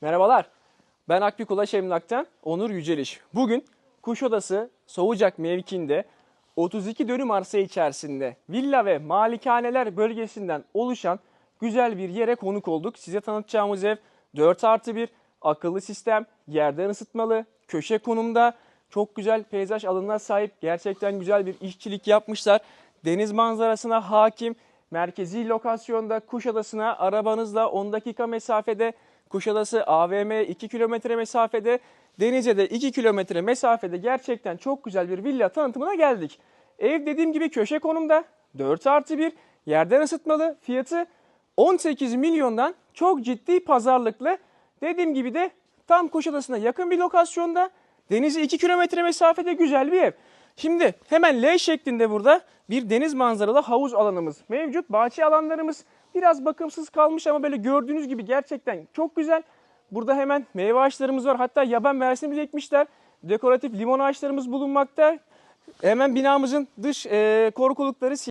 Merhabalar. Ben Akbük Ulaş Emlak'tan Onur Yüceliş. Bugün Kuşadası Soğucak mevkiinde 32 dönüm arsa içerisinde villa ve malikaneler bölgesinden oluşan güzel bir yere konuk olduk. Size tanıtacağımız ev 4 artı 1 akıllı sistem, yerden ısıtmalı, köşe konumda, çok güzel peyzaj alanına sahip, gerçekten güzel bir işçilik yapmışlar. Deniz manzarasına hakim, merkezi lokasyonda Kuşadası'na arabanızla 10 dakika mesafede, Kuşadası AVM'ye 2 kilometre mesafede, Denizli'de 2 kilometre mesafede gerçekten çok güzel bir villa tanıtımına geldik. Ev dediğim gibi köşe konumda, 4 artı 1, yerden ısıtmalı, fiyatı 18 milyondan çok ciddi pazarlıklı. Dediğim gibi de tam Kuşadası'na yakın bir lokasyonda, denize 2 kilometre mesafede güzel bir ev. Şimdi hemen L şeklinde burada bir deniz manzaralı havuz alanımız mevcut. Bahçe alanlarımız biraz bakımsız kalmış ama böyle gördüğünüz gibi gerçekten çok güzel. Burada hemen meyve ağaçlarımız var. Hatta yaban mersini ekmişler. Dekoratif limon ağaçlarımız bulunmakta. Hemen binamızın dış e, korkulukları